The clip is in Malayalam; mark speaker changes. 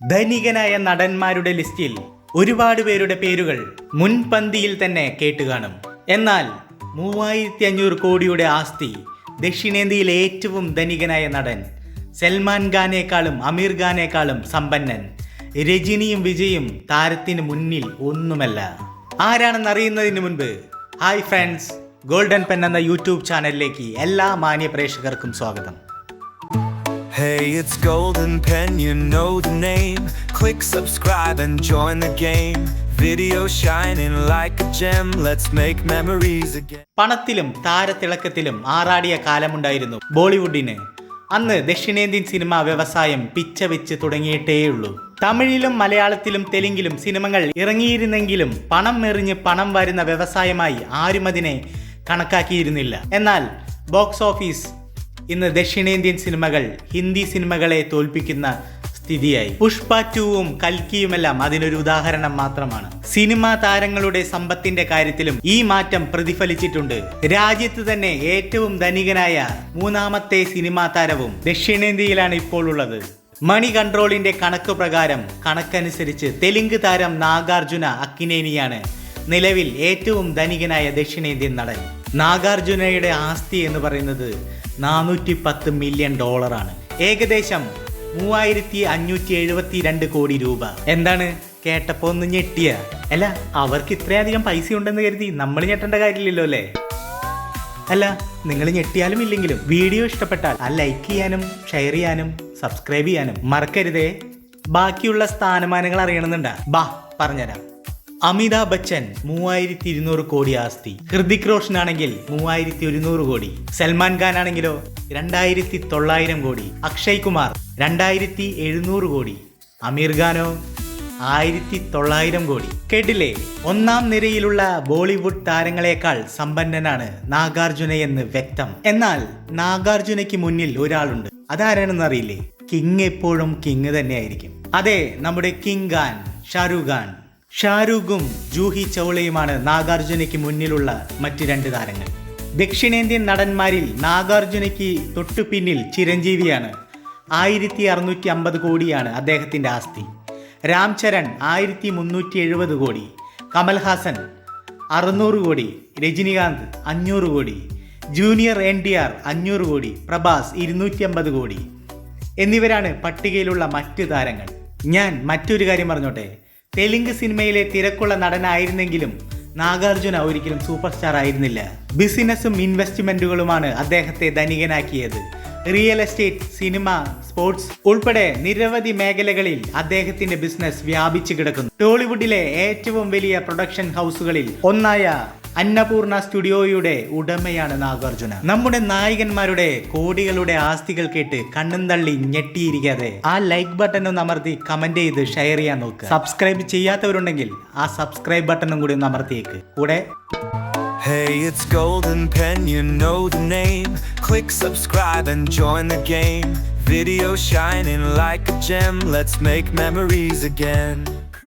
Speaker 1: ധനികനായ നടന്മാരുടെ ലിസ്റ്റിൽ ഒരുപാട് പേരുടെ പേരുകൾ മുൻപന്തിയിൽ തന്നെ കേട്ടുകാണും എന്നാൽ മൂവായിരത്തി അഞ്ഞൂറ് കോടിയുടെ ആസ്തി ദക്ഷിണേന്ത്യയിലെ ഏറ്റവും ധനികനായ നടൻ സൽമാൻ ഖാനേക്കാളും അമീർ ഖാനേക്കാളും സമ്പന്നൻ രജനിയും വിജയും താരത്തിന് മുന്നിൽ ഒന്നുമല്ല. ആരാണെന്ന് അറിയുന്നതിന് മുൻപ് ഹായ് ഫ്രണ്ട്സ് ഗോൾഡൻ പെൻ എന്ന യൂട്യൂബ് ചാനലിലേക്ക് എല്ലാ മാന്യ പ്രേക്ഷകർക്കും സ്വാഗതം.
Speaker 2: Hey, it's Golden Pen, you know the name. Click subscribe and join the game. Video shining like a gem, let's make memories again.
Speaker 1: പണത്തിലും താരത്തിളക്കത്തിലും ആറാടിയ കാലമുണ്ടായിരുന്നു ബോളിവുഡിന് അന്ന് ദക്ഷിണേന്ത്യൻ സിനിമാ വ്യവസായം പിച്ച വെച്ച് തുടങ്ങിയിട്ടേയുള്ളൂ തമിഴിലും മലയാളത്തിലും തെലുങ്കിലും സിനിമകൾ ഇറങ്ങിയിരുന്നെങ്കിലും പണം എറിഞ്ഞ് പണം വരുന്ന വ്യവസായമായി ആരും അതിനെ കണക്കാക്കിയിരുന്നില്ല എന്നാൽ ബോക്സ് ഓഫീസ് ഇന്ന് ദക്ഷിണേന്ത്യൻ സിനിമകൾ ഹിന്ദി സിനിമകളെ തോൽപ്പിക്കുന്ന സ്ഥിതിയായി. പുഷ്പ ടൂവും കൽക്കിയുമെല്ലാം അതിനൊരു ഉദാഹരണം മാത്രമാണ്. സിനിമാ താരങ്ങളുടെ സമ്പത്തിന്റെ കാര്യത്തിലും ഈ മാറ്റം പ്രതിഫലിച്ചിട്ടുണ്ട്. രാജ്യത്ത് തന്നെ ഏറ്റവും ധനികനായ മൂന്നാമത്തെ സിനിമാ താരവും ദക്ഷിണേന്ത്യയിലാണ് ഇപ്പോൾ ഉള്ളത്. മണി കൺട്രോളിന്റെ കണക്ക് പ്രകാരം കണക്കനുസരിച്ച് തെലുങ്ക് താരം നാഗാർജുന അക്കിനേനിയാണ് നിലവിൽ ഏറ്റവും ധനികനായ ദക്ഷിണേന്ത്യൻ നടൻ. നാഗാർജുനയുടെ ആസ്തി എന്ന് പറയുന്നത് നാനൂറ്റി പത്ത് മില്യൺ ഡോളറാണ് ഏകദേശം മൂവായിരത്തി അഞ്ഞൂറ്റി എഴുപത്തി രണ്ട് കോടി രൂപ. എന്താണ്? കേട്ടപ്പോ ഒന്ന് ഞെട്ടിയ. അല്ല അവർക്ക് ഇത്രയധികം പൈസ ഉണ്ടെന്ന് കരുതി നമ്മൾ ഞെട്ടേണ്ട കാര്യമില്ലല്ലോ അല്ലേ? അല്ല നിങ്ങൾ ഞെട്ടിയാലും ഇല്ലെങ്കിലും വീഡിയോ ഇഷ്ടപ്പെട്ടാൽ ആ ലൈക്ക് ചെയ്യാനും ഷെയർ ചെയ്യാനും സബ്സ്ക്രൈബ് ചെയ്യാനും മറക്കരുതേ. ബാക്കിയുള്ള സ്ഥാനമാനങ്ങൾ അറിയണമെന്നുണ്ടാ. ബാ പറഞ്ഞുതരാം. അമിതാഭ് ബച്ചൻ മൂവായിരത്തി ഇരുന്നൂറ് കോടി ആസ്തി. ഹൃതിക് റോഷൻ ആണെങ്കിൽ മൂവായിരത്തി ഒരുന്നൂറ് കോടി. സൽമാൻ ഖാൻ ആണെങ്കിലോ രണ്ടായിരത്തി തൊള്ളായിരം കോടി. അക്ഷയ് കുമാർ രണ്ടായിരത്തി എഴുന്നൂറ് കോടി. അമീർ ഖാനോ ആയിരത്തി തൊള്ളായിരം കോടി. കേട്ടില്ലേ? ഒന്നാം നിരയിലുള്ള ബോളിവുഡ് താരങ്ങളെക്കാൾ സമ്പന്നനാണ് നാഗാർജുന എന്ന് വ്യക്തം. എന്നാൽ നാഗാർജുനയ്ക്ക് മുന്നിൽ ഒരാളുണ്ട്. അതാരാണെന്ന് അറിയില്ലേ കിങ് എപ്പോഴും കിങ് തന്നെയായിരിക്കും. അതെ നമ്മുടെ കിങ് ഖാൻ ഷാരൂഖ് ഖാൻ. ഷാരൂഖും ജൂഹി ചൗളയുമാണ് നാഗാർജുനയ്ക്ക് മുന്നിലുള്ള മറ്റ് രണ്ട് താരങ്ങൾ. ദക്ഷിണേന്ത്യൻ നടന്മാരിൽ നാഗാർജുനയ്ക്ക് തൊട്ടു പിന്നിൽ ചിരഞ്ജീവിയാണ്. ആയിരത്തി അറുന്നൂറ്റി അമ്പത് കോടിയാണ് അദ്ദേഹത്തിന്റെ ആസ്തി. രാം ചരൺ ആയിരത്തി മുന്നൂറ്റി എഴുപത് കോടി കമൽഹാസൻ അറുന്നൂറ് കോടി. രജനികാന്ത് അഞ്ഞൂറ് കോടി. ജൂനിയർ എൻ ഡി ആർ അഞ്ഞൂറ് കോടി. പ്രഭാസ് ഇരുന്നൂറ്റി അമ്പത് കോടി. എന്നിവരാണ് പട്ടികയിലുള്ള മറ്റ് താരങ്ങൾ. ഞാൻ മറ്റൊരു കാര്യം പറഞ്ഞോട്ടെ? തെലുങ്ക് സിനിമയിലെ തിരക്കുള്ള നടനായിരുന്നെങ്കിലും നാഗാർജുന ഒരിക്കലും സൂപ്പർ സ്റ്റാർ ആയിരുന്നില്ല ബിസിനസ്സും ഇൻവെസ്റ്റ്മെന്റുകളുമാണ് അദ്ദേഹത്തെ ധനികനാക്കിയത്. റിയൽ എസ്റ്റേറ്റ് സിനിമ സ്പോർട്സ് ഉൾപ്പെടെ നിരവധി മേഖലകളിൽ അദ്ദേഹത്തിന്റെ ബിസിനസ് വ്യാപിച്ചു കിടക്കുന്നു. ടോളിവുഡിലെ ഏറ്റവും വലിയ പ്രൊഡക്ഷൻ ഹൗസുകളിൽ ഒന്നായ അന്നപൂർണ സ്റ്റുഡിയോയുടെ ഉടമയാണ് നാഗാർജുന നമ്മുടെ നായകന്മാരുടെ കോടികളുടെ ആസ്തികൾ കേട്ട് കണ്ണും തള്ളി ഞെട്ടിയിരിക്കാതെ ആ ലൈക്ക് ബട്ടൺ ഒന്ന് അമർത്തി കമന്റ് ചെയ്ത് ഷെയർ ചെയ്യാൻ നോക്ക് സബ്സ്ക്രൈബ് ചെയ്യാത്തവരുണ്ടെങ്കിൽ ആ സബ്സ്ക്രൈബ് ബട്ടണും കൂടി ഒന്ന് അമർത്തിയേക്ക് കൂടെ
Speaker 2: Hey, it's Golden Pen, you know the name. Click subscribe and join the game. Video shining like a gem, let's make memories again.